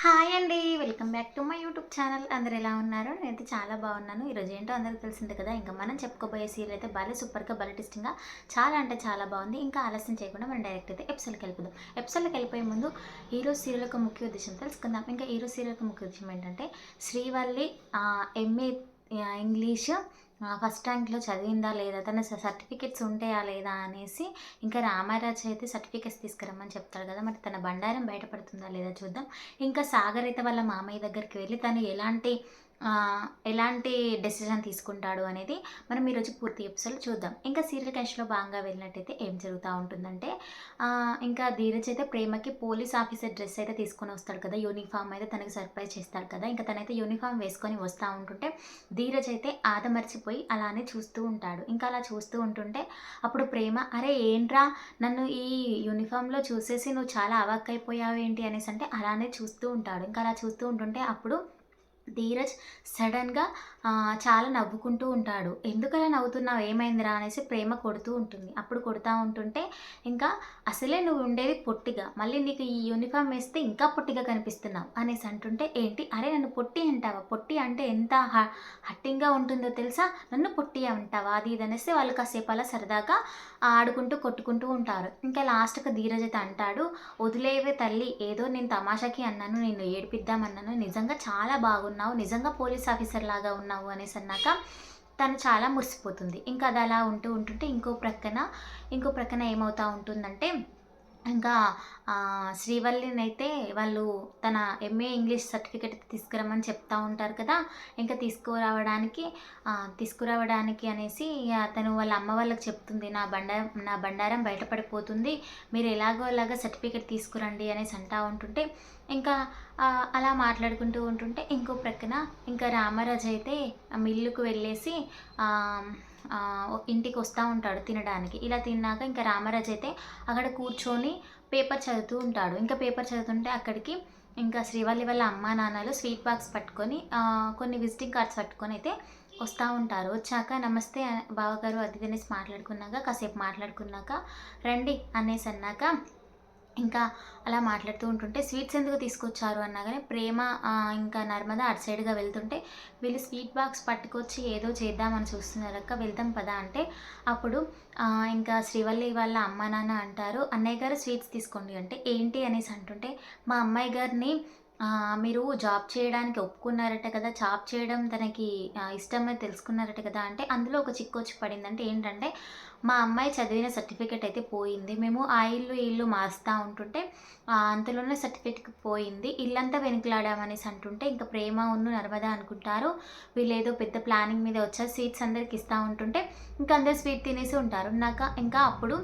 Hi అండి. Welcome back to my YouTube channel. అందరు ఎలా ఉన్నారు? నేనైతే చాలా బాగున్నాను. ఈరోజు ఏంటో అందరికి తెలిసింది కదా ఇంకా మనం చెప్పుకోబోయే సీరియల్ అయితే భలే సూపర్గా భలే టెస్టింగ్గా చాలా అంటే చాలా బాగుంది. ఇంకా ఆలస్యం చేయకుండా మనం డైరెక్ట్ అయితే ఎపిసోడ్కి వెళ్ళిపోదాం. ఎపిసోడ్కి వెళ్ళిపోయే ముందు ఈరోజు సీరియల్ యొక్క ముఖ్య ఉద్దేశం తెలుసుకుందాం. ఇంకా ఈరోజు సీరియల్ యొక్క ముఖ్య ఉద్దేశం ఏంటంటే శ్రీవల్లి ఎంఏ ఇంగ్లీష్ ఫస్ట్ ర్యాంక్లో చదివిందా లేదా తన సర్టిఫికెట్స్ ఉంటాయా లేదా అనేసి ఇంకా రామారాజు అయితే సర్టిఫికెట్స్ తీసుకురమ్మని చెప్తాడు కదా మరి తన బండారం బయటపడుతుందా లేదా చూద్దాం. ఇంకా సాగర్ అయితే వాళ్ళ మామయ్య దగ్గరికి వెళ్ళి తను ఎలాంటి ఎలాంటి డెసిషన్ తీసుకుంటాడు అనేది మనం ఈరోజు పూర్తి ఎపిసోడ్ చూద్దాం. ఇంకా సీరియల్ క్యాష్లో భాగంగా వెళ్ళినట్టయితే ఏం జరుగుతూ ఉంటుందంటే ఇంకా ధీరజ్ అయితే ప్రేమకి పోలీస్ ఆఫీసర్ డ్రెస్ అయితే తీసుకొని వస్తాడు కదా యూనిఫామ్ అయితే తనకి సర్ప్రైజ్ చేస్తాడు కదా. ఇంకా తనైతే యూనిఫామ్ వేసుకొని వస్తూ ఉంటుంటే ధీరజ్ అయితే ఆదమర్చిపోయి అలానే చూస్తూ ఉంటాడు. ఇంకా అలా చూస్తూ ఉంటుంటే అప్పుడు ప్రేమ అరే ఏంట్రా? నన్ను ఈ యూనిఫామ్లో చూసేసి నువ్వు చాలా అవాక్కైపోయావు ఏంటి అనేసి అంటే అలానే చూస్తూ ఉంటాడు. ఇంకా అలా చూస్తూ ఉంటుంటే అప్పుడు ధీరజ్ సడన్గా చాలా నవ్వుకుంటూ ఉంటాడు. ఎందుకలా నవ్వుతున్నావు? ఏమైందిరా? అనేసి ప్రేమ కొడుతూ ఉంటుంది. అప్పుడు కొడుతూ ఉంటుంటే ఇంకా అసలే నువ్వు ఉండేది పొట్టిగా. మళ్ళీ నీకు ఈ యూనిఫామ్ వేస్తే ఇంకా పొట్టిగా కనిపిస్తున్నావు. అనేసి అంటుంటే ఏంటి? అరే నన్ను పొట్టి అంటావా? పొట్టి అంటే ఎంత హ- హట్టింగ్గా ఉంటుందో తెలుసా? నన్ను పొట్టి అంటావా? అది ఇది అనేసి వాళ్ళు కాసేపు అలా సరదాగా ఆడుకుంటూ కొట్టుకుంటూ ఉంటారు. ఇంకా లాస్ట్కి ధీరజ్ అయితే అంటాడు వదిలేవే తల్లి. ఏదో నేను తమాషాకి అన్నాను నేను ఏడిపిద్దామన్నాను. నిజంగా చాలా ఉన్నావు నిజంగా పోలీస్ ఆఫీసర్ లాగా ఉన్నావు అనేసి అన్నాక తను చాలా మురిసిపోతుంది. ఇంకా అది అలా ఉంటూ ఉంటుంటే ఇంకో ప్రక్కన ఇంకో ప్రక్కన ఏమవుతూ ఉంటుందంటే ఇంకా ఆ, శ్రీవల్లిని అయితే వాళ్ళు తన ఎంఏ ఇంగ్లీష్ సర్టిఫికెట్ తీసుకురమ్మని చెప్తా ఉంటారు కదా ఇంకా తీసుకురావడానికి తీసుకురావడానికి అనేసి తను వాళ్ళ అమ్మ వాళ్ళకి చెప్తుంది నా బండారం నా బండారం బయటపడిపోతుంది మీరు ఎలాగో అలాగా సర్టిఫికెట్ తీసుకురండి అనేసి అంటూ ఉంటుంటే ఇంకా అలా మాట్లాడుకుంటూ ఉంటుంటే ఇంకో ప్రక్కన ఇంకా రామరాజు అయితే ఆ మిల్లుకు వెళ్ళేసి ఇంటికి వస్తూ ఉంటాడు తినడానికి. ఇలా తిన్నాక ఇంకా రామరాజు అయితే అక్కడ కూర్చొని పేపర్ చదువుతూ ఉంటాడు. ఇంకా పేపర్ చదువుతుంటే అక్కడికి ఇంకా శ్రీవల్లి వాళ్ళ అమ్మా నాన్నలు స్వీట్ బాక్స్ పట్టుకొని కొన్ని విజిటింగ్ కార్డ్స్ పట్టుకొని అయితే వస్తూ ఉంటారు. వచ్చాక నమస్తే బావగారు అది అనేసి మాట్లాడుకున్నాక కాసేపు మాట్లాడుకున్నాక రండి అనేసి అన్నాక ఇంకా అలా మాట్లాడుతూ ఉంటుంటే స్వీట్స్ ఎందుకు తీసుకొచ్చారు? అన్నా కానీ ప్రేమ ఇంకా నర్మద అటు సైడ్గా వెళ్తుంటే వీళ్ళు స్వీట్ బాక్స్ పట్టుకొచ్చి ఏదో చేద్దామని చూస్తున్నారు అక్క వెళ్దాం పదా అంటే అప్పుడు ఇంకా శ్రీవల్లి వాళ్ళ అమ్మ నాన్న అంటారు అన్నయ్య గారు స్వీట్స్ తీసుకోండి అంటే ఏంటి? అనేసి అంటుంటే మా అమ్మాయి గారిని ఆ, మీరు జాబ్ చేయడానికి ఒప్పుకున్నారట కదా జాబ్ చేయడం తనకి ఆ, ఇష్టమని తెలుసుకున్నారట కదా అంటే అందులో ఒక చిక్కు వచ్చి పడింది అంటే ఏంటంటే మా అమ్మాయి చదివిన సర్టిఫికేట్ అయితే పోయింది. మేము ఆ ఇల్లు ఈ ఇల్లు మారుస్తూ ఉంటుంటే ఆ, అంతలోనే సర్టిఫికేట్ పోయింది. ఇల్లంతా వెనుకలాడామనేసి అంటుంటే ఇంకా ప్రేమ ఉన్ను నర్మదా అనుకుంటారు. వీళ్ళు ఏదో పెద్ద ప్లానింగ్ మీద వచ్చారు. స్వీట్స్ అందరికి ఇస్తూ ఉంటుంటే ఇంకా అందరు స్వీట్ తినేసి ఉంటారు. నాక ఇంకా అప్పుడు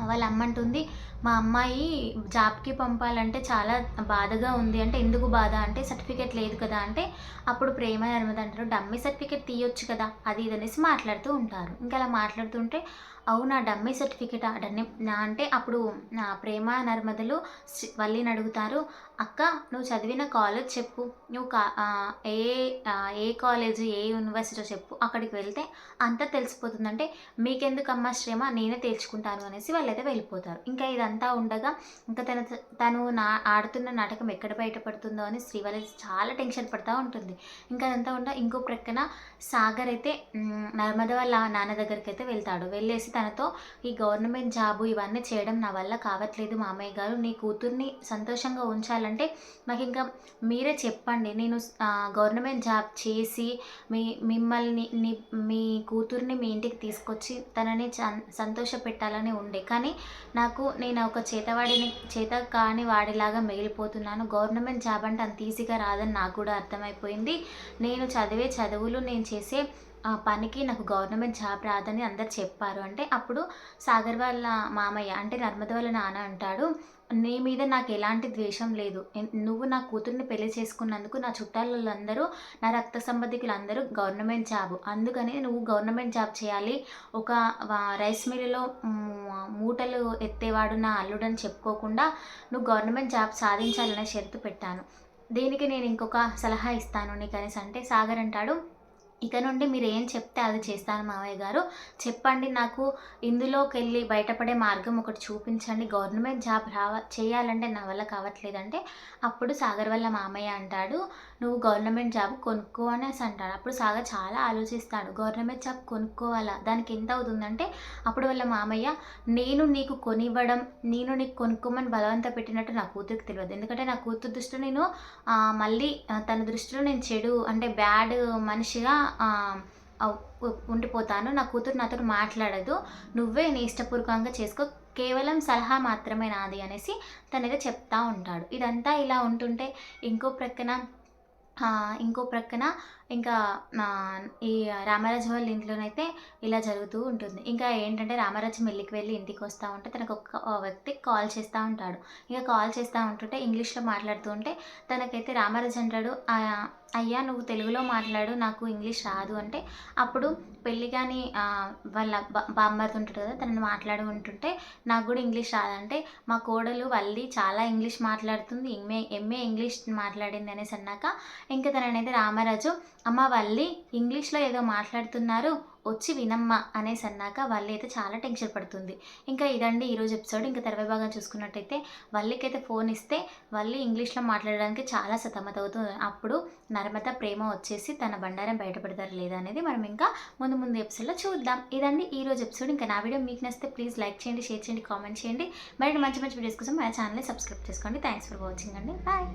వాళ్ళ అమ్మ అంటుంది మా అమ్మాయి జాబ్కి పంపాలంటే చాలా బాధగా ఉంది. అంటే ఎందుకు బాధ? అంటే సర్టిఫికేట్ లేదు కదా అంటే అప్పుడు ప్రేమ నర్మద అంటారు. డమ్మీ సర్టిఫికేట్ తీయొచ్చు కదా అది ఇది అనేసి మాట్లాడుతూ ఉంటారు. ఇంకా అలా మాట్లాడుతుంటే అవునా డమ్మీ సర్టిఫికేట్? నా అంటే అప్పుడు నా ప్రేమ నర్మదలు వల్లిని అడుగుతారు. అక్క నువ్వు చదివిన కాలేజ్ చెప్పు. నువ్వు కా ఏ ఏ కాలేజ్ ఏ యూనివర్సిటీ చెప్పు. అక్కడికి వెళ్తే అంతా తెలిసిపోతుందంటే మీకెందుకు అమ్మ శ్రమ? నేనే తేల్చుకుంటాను అనేసి వాళ్ళైతే వెళ్ళిపోతారు. ఇంకా ఇది ఇదంతా ఉండగా ఇంకా తన తను నా ఆడుతున్న నాటకం ఎక్కడ బయటపడుతుందో అని శ్రీవల్లి చాలా టెన్షన్ పడుతూ ఉంటుంది. ఇంకా అదంతా ఉండగా ఇంకో ప్రక్కన సాగర్ అయితే నర్మద వాళ్ళ నాన్న దగ్గరికి అయితే వెళ్తాడు. వెళ్ళేసి తనతో ఈ గవర్నమెంట్ జాబు ఇవన్నీ చేయడం నా వల్ల కావట్లేదు మామయ్య గారు. నీ కూతుర్ని సంతోషంగా ఉంచాలంటే నాకు ఇంకా మీరే చెప్పండి. నేను గవర్నమెంట్ జాబ్ చేసి మీ మిమ్మల్ని మీ కూతుర్ని మీ ఇంటికి తీసుకొచ్చి తనని సంతోష పెట్టాలని ఉండే. కానీ నాకు నేను ఒక చేతవాడిని చేత కాని వాడిలాగా మిగిలిపోతున్నాను. గవర్నమెంట్ జాబ్ అంటే అంత ఈజీగా రాదని నాకు కూడా అర్థమైపోయింది. నేను చదివే చదువులు నేను చేసే పనికి నాకు గవర్నమెంట్ జాబ్ రాదని అందరు చెప్పారు. అంటే అప్పుడు సాగర్ వాళ్ళ మామయ్య అంటే నర్మద వాళ్ళ నాన్న అంటాడు నీ మీద నాకు ఎలాంటి ద్వేషం లేదు. నువ్వు నా కూతుర్ని పెళ్ళి చేసుకున్నందుకు నా చుట్టాలందరూ నా రక్త సంబంధికులందరూ గవర్నమెంట్ జాబ్. అందుకని నువ్వు గవర్నమెంట్ జాబ్ చేయాలి. ఒక రైస్ మిల్లులో మూటలు ఎత్తేవాడు నా అల్లుడని చెప్పుకోకుండా నువ్వు గవర్నమెంట్ జాబ్ సాధించాలనే షరతు పెట్టాను. దీనికి నేను ఇంకొక సలహా ఇస్తాను నీకు అనేసి అంటే సాగర్ అంటాడు ఇక నుండి మీరు ఏం చెప్తే అది చేస్తాను మావయ్య గారు. చెప్పండి నాకు ఇందులోకి వెళ్ళి బయటపడే మార్గం ఒకటి చూపించండి. గవర్నమెంట్ జాబ్ రావ చేయాలంటే నా వల్ల కావట్లేదంటే అప్పుడు సాగర్ వల్ల మామయ్య అంటాడు. నువ్వు గవర్నమెంట్ జాబ్ కొనుక్కో అనేసి అంటాడు. అప్పుడు సాగర్ చాలా ఆలోచిస్తాడు. గవర్నమెంట్ జాబ్ కొనుక్కోవాలా? దానికి ఎంత అవుతుందంటే అప్పుడు వాళ్ళ మామయ్య నేను నీకు కొనివ్వడం నేను నీకు కొనుక్కోమని బలవంత పెట్టినట్టు నా కూతురికి తెలియదు. ఎందుకంటే నా కూతురు దృష్టిలో నేను మళ్ళీ తన దృష్టిలో నేను చెడు అంటే బ్యాడ్ మనిషిగా ఉండిపోతాను. నా కూతురు నాతో మాట్లాడదు. నువ్వే నీ ఇష్టపూర్వకంగా చేసుకో. కేవలం సలహా మాత్రమే నాది అనేసి తనైతే చెప్తా ఉంటాడు. ఇదంతా ఇలా ఉంటుంటే ఇంకో ప్రక్కన ఇంకో ప్రక్కన ఇంకా ఈ రామరాజు వాళ్ళ ఇంట్లోనైతే ఇలా జరుగుతూ ఉంటుంది. ఇంకా ఏంటంటే రామరాజు మెల్లికి వెళ్ళి ఇంటికి వస్తూ ఉంటే తనకు ఒక వ్యక్తి కాల్ చేస్తూ ఉంటాడు. ఇంకా కాల్ చేస్తూ ఉంటుంటే ఇంగ్లీష్లో మాట్లాడుతూ ఉంటే తనకైతే రామరాజు అంటాడు అయ్యా నువ్వు తెలుగులో మాట్లాడు నాకు ఇంగ్లీష్ రాదు అంటే అప్పుడు పెళ్ళి కానీ వాళ్ళ బ- బామ్మర్ది ఉంటాడు కదా తనని మాట్లాడు ఉంటుంటే నాకు కూడా ఇంగ్లీష్ రాదంటే మా కోడలు వల్లి చాలా ఇంగ్లీష్ మాట్లాడుతుంది ఎంఏ ఎంఏ ఇంగ్లీష్ మాట్లాడింది అనేసి అన్నాక ఇంకా తననైతే రామరాజు అమ్మ వల్లి ఇంగ్లీష్లో ఏదో మాట్లాడుతున్నారు వచ్చి వినమ్మా అనేసి అన్నాక వల్లి అయితే చాలా టెన్షన్ పడుతుంది. ఇంకా ఇదండి ఈరోజు ఎపిసోడ్. ఇంకా తర్వాత భాగం చూసుకున్నట్టయితే వల్లికైతే ఫోన్ ఇస్తే వల్లి ఇంగ్లీష్లో మాట్లాడడానికి చాలా సతమతవుతుంది అప్పుడు నర్మద ప్రేమ వచ్చేసి తన బండారం బయటపడతారు లేదా అనేది మనం ఇంకా ముందు ముందు ఎపిసోడ్లో చూద్దాం. ఇదండి ఈ రోజు ఎపిసోడ్. ఇంకా నా వీడియో మీకు నచ్చితే ప్లీజ్ లైక్ చేయండి షేర్ చేయండి కామెంట్ చేయండి. మరి మంచి మంచి వీడియోస్ కోసం మన ఛానల్ని సబ్స్క్రైబ్ చేసుకోండి. థ్యాంక్స్ ఫర్ వాచింగ్ అండి. బాయ్.